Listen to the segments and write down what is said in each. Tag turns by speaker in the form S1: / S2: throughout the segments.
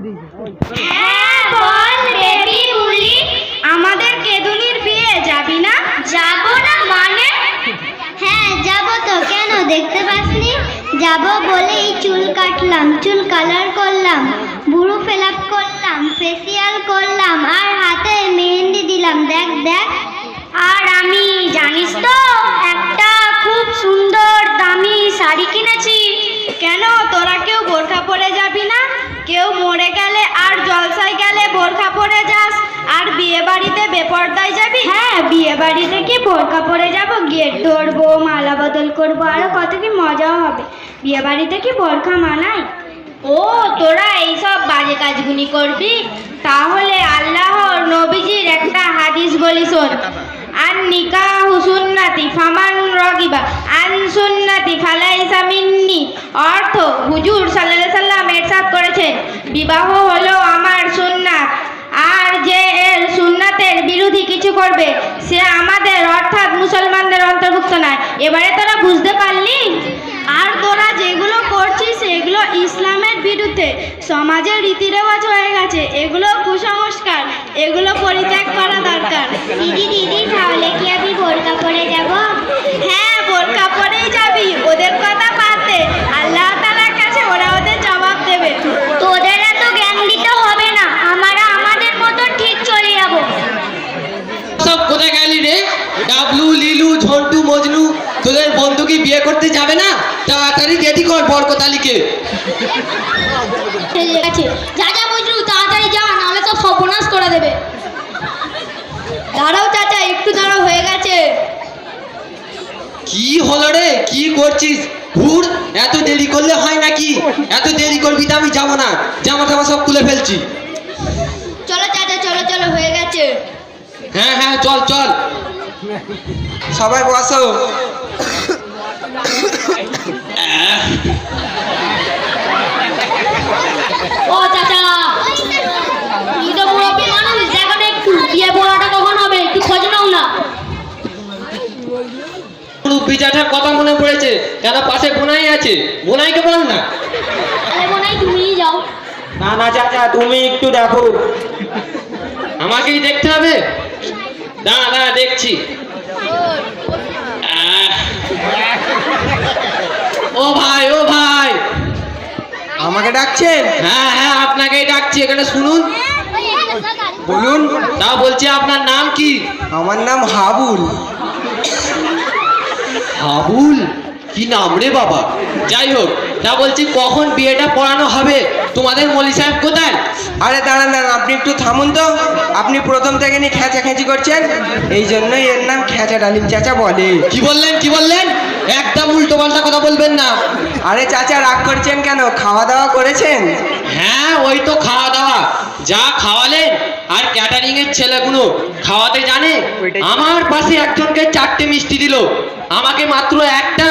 S1: হ্যাঁ বল বেবি বুলি আমাদের কেদুনির বিয়ে যাবি না? যাব না মানে? হ্যাঁ যাব তো। কেন? দেখতে পাসনি? যাব বলেই চুল কাটলাম চুল কালার করলাম বুড়ো ফেল আপ করলাম ফেসিয়াল করলাম আর হাতে মেহেন্দি দিলাম। দেখ দেখ। আর আমি জানিস তো একটা খুব সুন্দর দামি শাড়ি কিনেছি। কেন? তোরা কেউ বোরখা পরে যাবি না? কেউ মরে গেলে আর জলসায় গেলে বোরখা পরে যাস। আর বিয়ে বাড়িতে বেপর্দায় যাবি? হ্যাঁ বিয়ে বাড়িতে কি বোরখা পরে যাব গেট ধরবো, মালা বদল করব, আরও কত কি মজাও হবে। বিয়ে বাড়িতে কি বোরখা মানায় ও, তোরা এইসব বাজে কাজগুলি করবি? তাহলে আল্লাহর নবীজির একটা হাদিস বলি শোন। আন নিকাহ সুন্নাতি ফামান রগিবা, আন সুন্নাতি ফালাইসা অর্থ হুজুর সাল্লাল্লাহু সাল্লাম এরশাদ করেছেন। বিবাহ হলো আমার সুন্নাত। আর যে এর সুন্নাতের বিরোধী কিছু করবে সে আমাদের অর্থাৎ মুসলমানদের অন্তর্ভুক্ত নয়। এবারে তোরা বুঝতে পারলি? আর তোরা যেগুলো করছিস এগুলো ইসলামের বিরুদ্ধে সমাজের রীতি রেওয়াজ হয়ে গেছে। এগুলো কুসংস্কার এগুলো পরিত্যাগ করা দরকার। দিদি দিদি তাহলে কি আমি বোরকা পরে যাব? হ্যাঁ বোরকা পরেই যাবি। ওদের কথা বাদ দে আল্লাহ তাআলার কাছে ওরা ওদের জবাব দেবে তোদের এত জ্ঞান দিতে হবে না আমরা আমাদের মতো ঠিক চলে যাব
S2: সব কোথায় গেলি রে ডাবলু লিলু ঝন্টু মজনু তোদের বন্ধু কি বিয়ে করতে যাবে না তাড়াতাড়ি রেডি কর বরকতালিকে।
S1: আছে যা যা বুঝলু তাড়াতাড়ি যা নাহলে সব সর্বনাশ করে দেবে। দাঁড়াও চাচা একটু দাঁড়াও হয়ে গেছে।
S2: কি হলো রে? কি করছিস? ঘুর এত দেরি করলে হয় নাকি? এত দেরি করবি তো আমি যাব না। জামা টামা সব খুলে ফেলছি।
S1: চলো চাচা চলো চলো হয়ে গেছে।
S2: হ্যাঁ হ্যাঁ চল চল।
S3: সবাই বসো।
S1: ও চাচা তুই তো মুরব্বী মানুষ দেখো একটু বিয়ে বলাটা কখন হবে? একটু খোঁজ নাও না।
S2: মুরব্বি জ্যাঠার কথা মনে পড়েছে? কেন পাশে বোনাই আছে? বোনাইকে বল না।
S1: আরে বোনাই তুমিই যাও।
S3: না না চাচা তুমি একটু দেখো।
S2: আমাকেই দেখতে হবে? দাঁড়া দাঁড়া দেখছি। ও ভাই ও ভাই।
S3: আমাকে ডাকছেন?
S2: হ্যাঁ হ্যাঁ আপনাকেই ডাকছি এখানে শুনুন।
S3: বলুন।
S2: তা বলছি আপনার নাম কি?
S3: আমার নাম হাবুল।
S2: হাবুল? কি নাম রে বাবা? যাই হোক তা বলছি কখন বিয়েটা পড়ানো হবে? তোমাদের মলি সাহেব কোথায়?
S3: আরে দাঁড়ান দাঁড়ান আপনি একটু থামুন তো। আপনি প্রথম থেকে নিয়ে খেঁচা খেঁচি করছেন। এই জন্যই এর নাম খেঁচা ডালিম চাচা বলে।
S2: কি বললেন কি বললেন? একদম উল্টো পাল্টা কথা বলবেন না।
S3: আরে চাচা রাগ করছেন কেন? খাওয়া দাওয়া করেছেন?
S2: হ্যাঁ ওই তো খাওয়া দাওয়া। যা খাওয়ালেন আর ক্যাটারিং এর ছেলেগুলো খাওয়াতে জানে? আমার পাশে একজনকে চারটে মিষ্টি দিল। আমাকে মাত্র একটা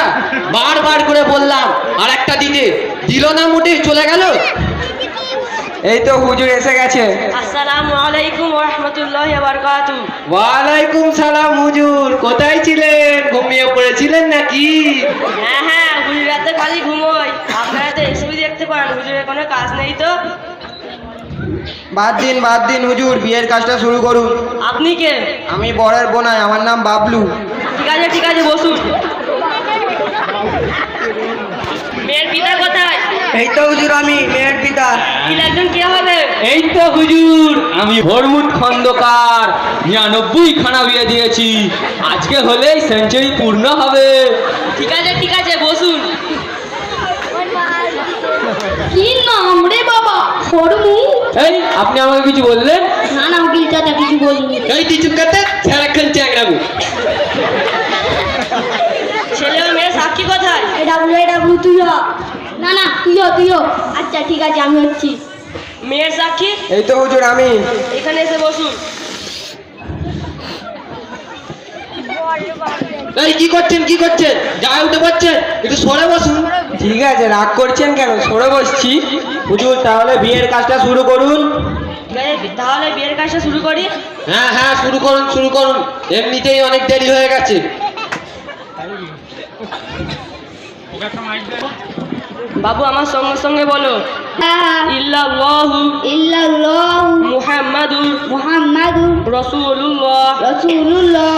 S2: বারবার করে বললাম আর একটা দিতে। দিল না মোটে চলে গেল?
S3: এই তো হুজুর এসে গেছে।
S4: আসসালামু আলাইকুম রহমতুল্লাহ বারকাতু
S2: ওয়ালাইকুম সালাম হুজুর কোথায় ছিলেন? ঘুমিয়ে পড়েছিলেন নাকি?
S4: হ্যাঁ হ্যাঁ হুজুর রাতে খালি ঘুমোই। আপনারা তো এসবি দেখতে পান হুজুরের কোনো কাজ নেই তো?
S3: বাদ দিন বাদ দিন হুজুর বিয়ের কাজটা শুরু করুন।
S4: আপনি কে?
S3: আমি বরের বোনাই আমার নাম বাবলু।
S4: ঠিক আছে ঠিক আছে বসুন। মেয়ের পিতা কোথায়?
S3: এই তো হুজুর আমি মেয়ের পিতা।
S4: কি লাগছেন কে হবে?
S5: এই তো হুজুর আমি হরমুদ খন্দকার নিরানব্বই খানা বিয়ে দিয়েছি। আজকে হলেই সেঞ্চুরি পূর্ণ হবে।
S4: ঠিক আছে ঠিক আছে বসুন।
S1: কি নাম রে বাবা? হরমু
S5: এই আপনি আমাকে কিছু বললেন?
S1: না না উকিল চাচা কিছু বলিনি।
S2: এই চুপ করতে সারাক্ষণ চ্যাংরাবু
S4: ছেলে ও মেয়ে সাক্ষী কোথায়
S1: এ ডাব্লু এ ডাব্লু তুই না না তুই হ, তুই হ। আচ্ছা ঠিক আছে আমি হচ্ছি।
S4: মেয়ের সাক্ষী?
S3: এই তো হুজুর আমি।
S4: এখানে এসে বসুন।
S2: এই কি করছেন কি করছেন? যা উঠে পাচ্ছেন একটু সরে বসুন।
S3: ঠিক আছে রাগ করছেন কেন? সরে বসছি। হুজুর তাহলে বিয়ের কাজটা শুরু করুন।
S4: তাহলে বিয়ের কাজটা শুরু করি?
S2: হ্যাঁ হ্যাঁ শুরু করুন শুরু করুন। এমনিতেই অনেক দেরি হয়ে গেছে।
S4: বাবু আমার সঙ্গে সঙ্গে বলো। ইল্লাল্লাহু
S1: ইল্লাল্লাহু
S4: মুহাম্মাদুর
S1: মুহাম্মাদুর
S4: রাসূলুল্লাহ।
S1: রাসূলুল্লাহ।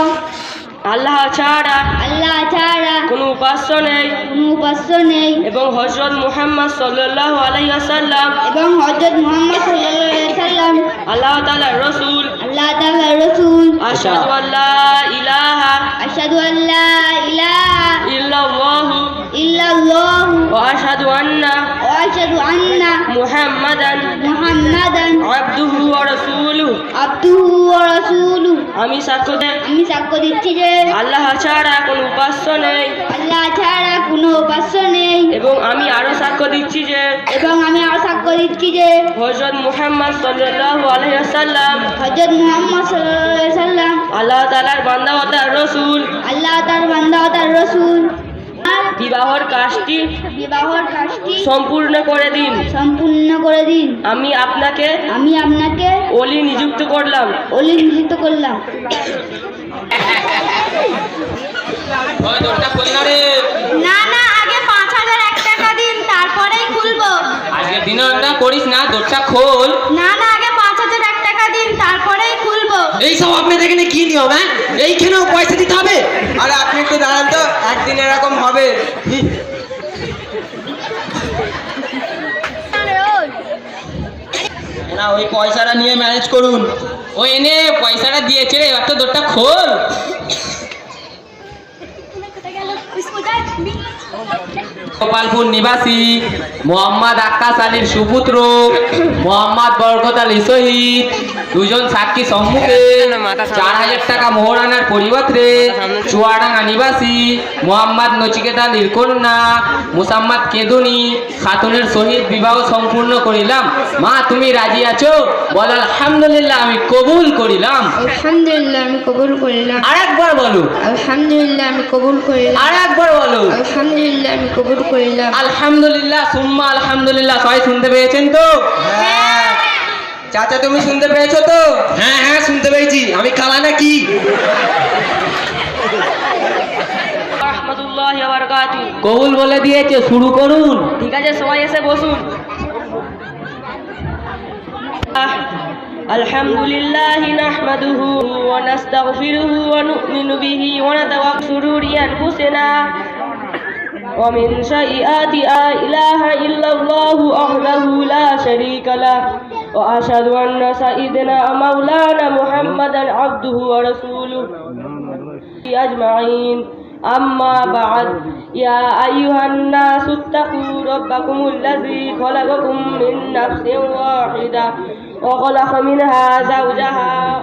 S4: আল্লাহ ছাড়া
S1: আল্লাহ ছাড়া
S4: কোনো উপাস্য নেই।
S1: কোনো উপাস্য নেই।
S4: এবং হযরত মুহাম্মদ সাল্লাল্লাহু আলাইহি ওয়াসাল্লাম
S1: এবং হযরত মুহাম্মদ সাল্লাল্লাহু আলাইহি সাল্লাম
S4: আল্লাহ তাআলার রাসূল।
S1: আল্লাহ তাআলার রাসূল।
S4: আশহাদু আল্লা ইলাহা
S1: আশহাদু আল্লা ইলাহা
S4: ইল্লাল্লাহু আন্না
S1: ওয়া আশহাদু আন্না
S4: মুহাম্মাদান
S1: মুহাম্মাদান
S4: আবদুহু ওয়া রাসূলুহু।
S1: আবদুহু ওয়া রাসূলুহু
S4: আমি সাক্ষ্য
S1: আমি সাক্ষ্য দিচ্ছি যে
S4: আল্লাহ ছাড়া কোনো উপাস্য নেই।
S1: আল্লাহ ছাড়া কোনো উপাস্য নেই।
S4: এবং আমি আরও সাক্ষ্য দিচ্ছি যে
S1: এবং আমি আর সাক্ষ্য দিচ্ছি যে
S4: হযরত মুহাম্মদ সাল্লাল্লাহু আলাইহি ওয়াসাল্লাম
S1: হযরত মুহাম্মদ সাল্লাল্লাহু আলাইহি সাল্লাম
S4: আল্লাহ তাআলার বান্দা ও তার রাসূল।
S1: আল্লাহ তার বান্দা ও তার রাসূল।
S4: বিবাহর কাজটি
S1: বিবাহর কাজটি
S4: সম্পূর্ণ করে দিন।
S1: সম্পূর্ণ করে দিন।
S4: আমি আপনাকে
S1: আমি আপনাকে
S4: ওলি নিযুক্ত করলাম।
S1: অলি নিযুক্ত করলাম।
S5: না রে
S1: না না আগে পাঁচ হাজার এক টাকা দিন তারপরেই খুলবো।
S5: আজকে দিনটা করিস না দরজা খোল।
S1: না না আগে পাঁচ হাজার এক টাকা দিন তারপরেই
S2: এই সব আপনাদের এখানে কি নিয়ম হ্যাঁ? এইখানেও পয়সা দিতে হবে?
S3: আরে আপনি একটু দাঁড়ান তো একদিন এরকম হবে।
S5: না ওই পয়সাটা নিয়ে ম্যানেজ করুন। ও এনে পয়সাটা দিয়েছে রে এবার তো দরটা খোল। গোপালপুর নিবাসী মোহাম্মদ আক্কাস আলীর সুপুত্র মোহাম্মদ বরকত আলী শহীদ দুজন সাক্ষী সম্মুখে চার হাজার টাকা মোহরানার পরিবর্তে চুয়াডাঙ্গা নিবাসী মোহাম্মদ নচিকেত আলীর কন্যা মুসাম্মদ কেদুনি খাতুনের সহিত বিবাহ সম্পূর্ণ করিলাম। মা তুমি রাজি আছো? বল আলহামদুলিল্লাহ আমি কবুল করিলাম।
S1: আলহামদুলিল্লাহ আমি কবুল করলাম।
S5: আর একবার বলো।
S1: আলহামদুলিল্লাহ আমি কবুল করিলাম।
S5: আর একবার বলো।
S1: আলহামদুলিল্লাহ আমি কবুল করলাম
S5: আলহামদুলিল্লাহ সুম্মা আলহামদুলিল্লাহ সবাই শুনতে পেয়েছেন তো
S3: হ্যাঁ চাচা তুমি শুনতে পেয়েছো তো
S2: হ্যাঁ হ্যাঁ শুনতে পেয়েছি আমি কালা নাকি
S4: রাহমাতুল্লাহি ওয়া বারাকাতুহু
S5: কবুল বলে দিয়েছে শুরু করুন
S4: ঠিক আছে সবাই এসে বসুন الحمد لله نحمده ونستغفره ونؤمن به ونتوكل شرور أنفسنا ومن سيئات لا إله إلا الله وحده لا شريك له. وأشهد أن سيدنا مولانا محمدا عبده ورسوله. أجمعين. أما بعد. يا أيها الناس اتقوا ربكم الذي خلقكم من نفس واحدة وخلق منها زوجها.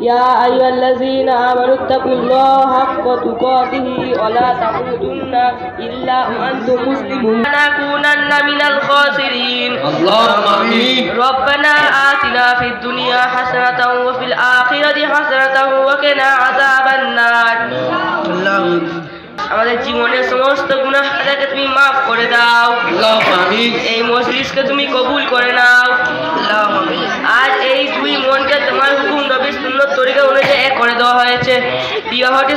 S4: يا أيها الذين آمنوا اتقوا الله حق تقاته ولا تموتن إلا وأنتم مسلمون لنكونن من الخاسرين
S2: اللهم آمين
S4: ربنا آتنا في الدنيا حسنة وفي الآخرة حسنة وقنا عذاب النار আমাদের জীবনের সমস্ত গুণাহকে তুমি মাফ করে দাও
S2: اللهم آمين
S4: এই মজলিসকে তুমি কবুল করে নাও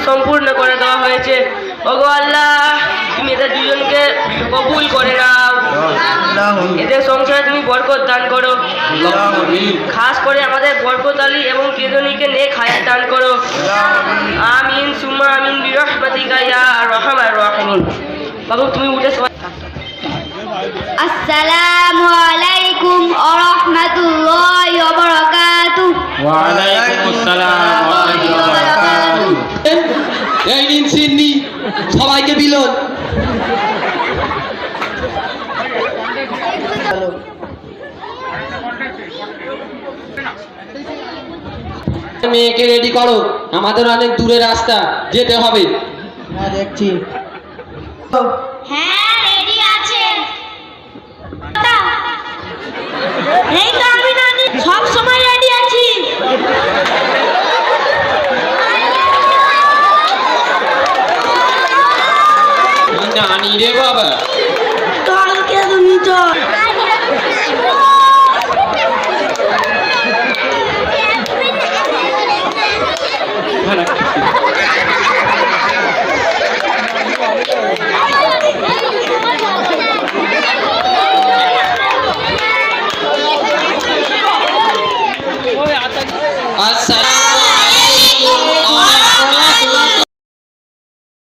S4: সম্পূর্ণ করে দেওয়া হয়েছে। ওগো আল্লাহ তুমি এদের দুজনকে কবুল করে নাও। এদের সংসারে তুমি বরকত দান করো। খাস করে আমাদের বরকত আলী এবং কেদনীকে নে খায়াত দান করো। আমিন সুমা আমিন বিরহমাতিকা রহম আর রহমিন। বাবু তুমি উঠে
S1: আসসালামু আলাইকুম ওয়া রাহমাতুল্লাহি ওয়া বারাকাতুহু।
S5: ওয়া
S2: আলাইকুম আসসালাম সবাইকে বিলন মেয়েকে রেডি করো। আমাদের অনেক দূরে রাস্তা যেতে হবে।
S3: হ্যাঁ Jai Baba.